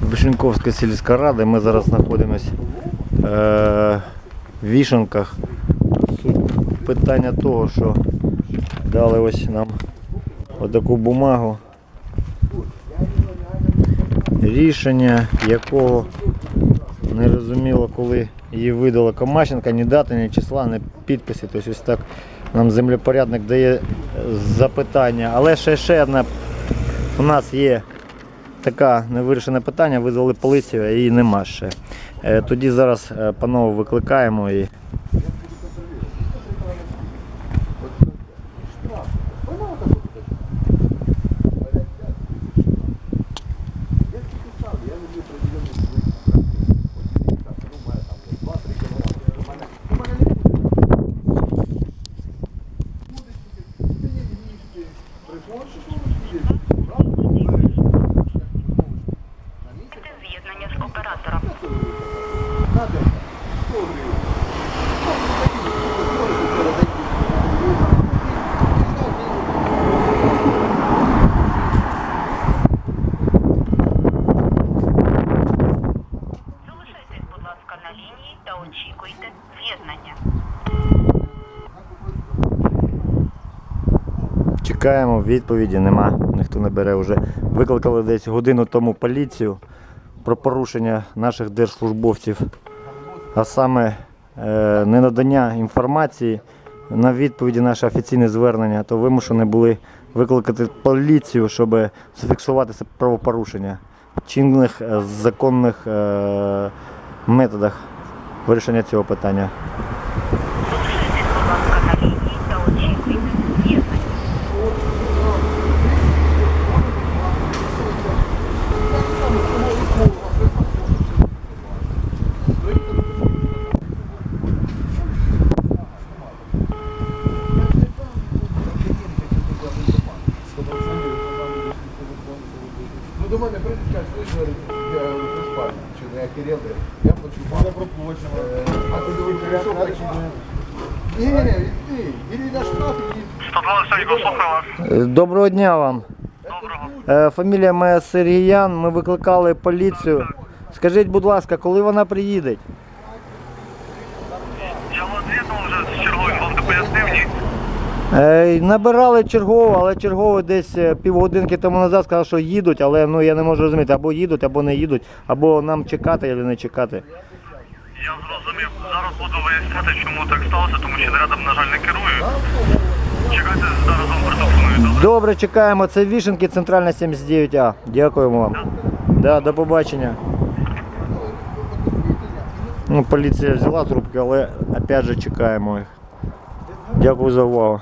Вишеньковська сільська рада. Ми зараз знаходимося е, в Вішенках. Питання того, що дали ось нам отаку бумагу. Рішення якого не розуміло, коли її видала Комащенка, ні дати, ні числа, ні підписи. Тобто ось так нам землепорядник дає е, запитання. Але ще, ще одне у нас є таке невирішене питання, визвали поліцію, а її нема ще. Е, Тоді зараз панову, панове викликаємо і Залишайтесь, будь ласка, на лінії та очікуйте з'єднання. чекаємо, відповіді нема, ніхто не бере вже. Викликали десь годину тому поліцію про порушення наших держслужбовців, а саме е, ненадання інформації на відповіді наше офіційне звернення, то вимушені були викликати поліцію, щоб зафіксувати це правопорушення в чинних е, законних е, методах вирішення цього питання. Залишайтесь, будь ласка, на лінії та очікуйте з'єднання. Ну до мене прийдуть, скажуть, ти говорить, я чи не я почував. Не проплачено. А ти думаєш, прийшов, так Ні, ні, ні, іди, іди на штраф, іди. 102 Сергій, слухаю. Е, Доброго дня вам. Доброго. Е, Фамілія моя Сергіян, ми викликали поліцію. Скажіть, будь ласка, коли вона приїде? Я вас з'єднав вже з черговим, вам не пояснив, ні? Е, Набирали чергову, але черговий десь е, півгодинки тому назад сказав, що їдуть, але ну я не можу розуміти, або їдуть, або не їдуть, або нам чекати, або не чекати. Я зрозумів. Зараз буду виясняти, чому так сталося, тому що нарядом, на жаль, не керую. Чекайте, зараз вам добре? Добре, чекаємо. Це Вішенки, центральна 79А. Дякуємо вам. Да, до побачення. Ну, поліція взяла трубки, але опять же чекаємо їх. Дякую за увагу.